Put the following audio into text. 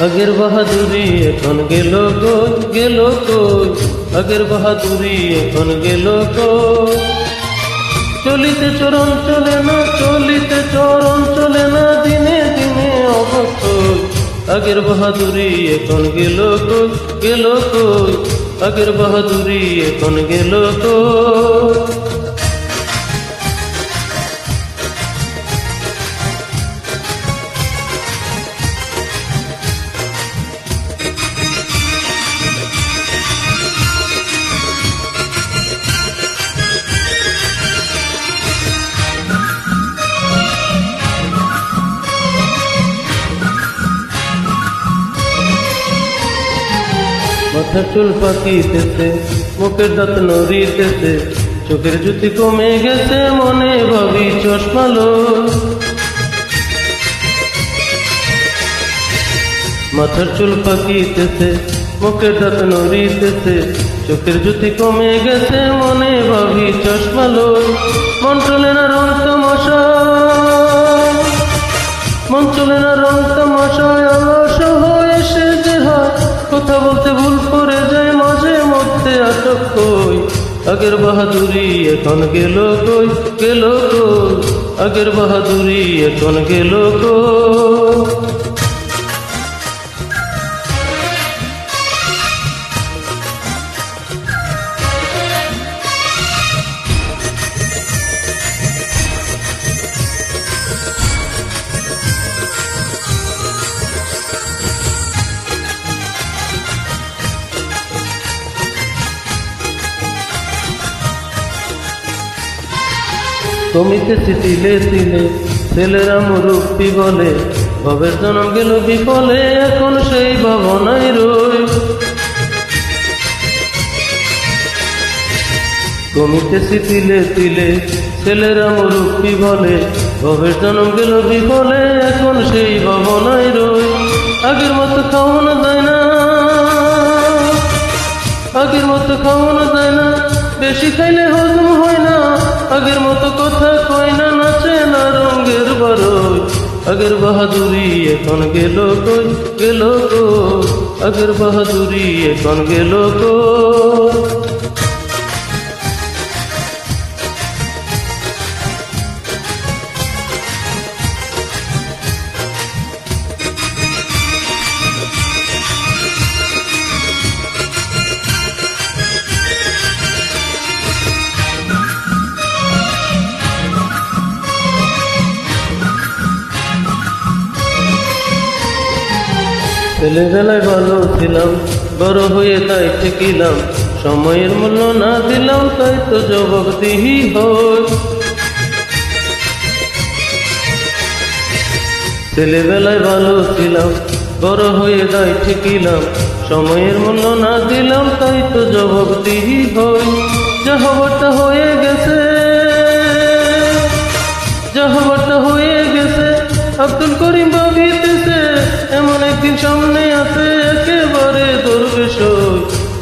আগের বাহাদুরি এখন গেল কই? গেল কই? আগের বাহাদুরি এখন গেল কই? চলিতে চরণ চলে না, চলিতে চরণ চলে না, দিনে দিনে অবক্ষয় আগের বাহাদুরি এখন গেল কই? গেল কই? আগের বাহাদুরি এখন গেল কই? মাথার চুল পাকিতেছে মুখের দাঁত নড়িতেছে চোখের জ্যোতি কমে গেছে, মনে ভাবি চশমালো মাথার চুল পাকিতেছে মুখের দাঁত নড়িতেছে চোখের জ্যোতি কমে গেছে, মনে ভাবি চশমালো মন চলে না রং তামাশা। মন চলে না রং তামাশায় অলস হয়ে সে যে হয় কথা বলতে আগের বাহাদুরি এখন গেল কই? গেল কই? আগের বাহাদুরি এখন গেল কই? কমিতেছি তিলে তিলে ছেলেরা মুরব্বী বলে, ভবের জন্ম গেল বিফলে, এখন সেই ভাবনাই রই। কমিতেছি তিলে তিলে ছেলেরা মুরব্বী বলে, ভবের জন্ম গেল বিফলে, এখন সেই ভাবনাই রই। আগের মতো খাওয়ানো যায় না, আগের মতো খাওয়ানো যায় না, বেশি খাইলে হজম হয় আগের মতো কথা কয় না, নাচে না রঙের বরই। আগের বাহাদুরি এখন গেল কই? গেল আগের বাহাদুরি এখন গেল কই? ছেলেবেলায় ভালো ছিলাম, বড় হয়ে তাই ঠেকিলাম সময়ের মূল্য না দিলাম তাই তো জবাব দিহি হয়। ছেলেবেলায় ভালো ছিলাম, বড় হয়ে তাই ঠেকিলাম সময়ের মূল্য না দিলাম তাই তো জবাব দিহি হয়। যা হবারটা হয়ে গেছে।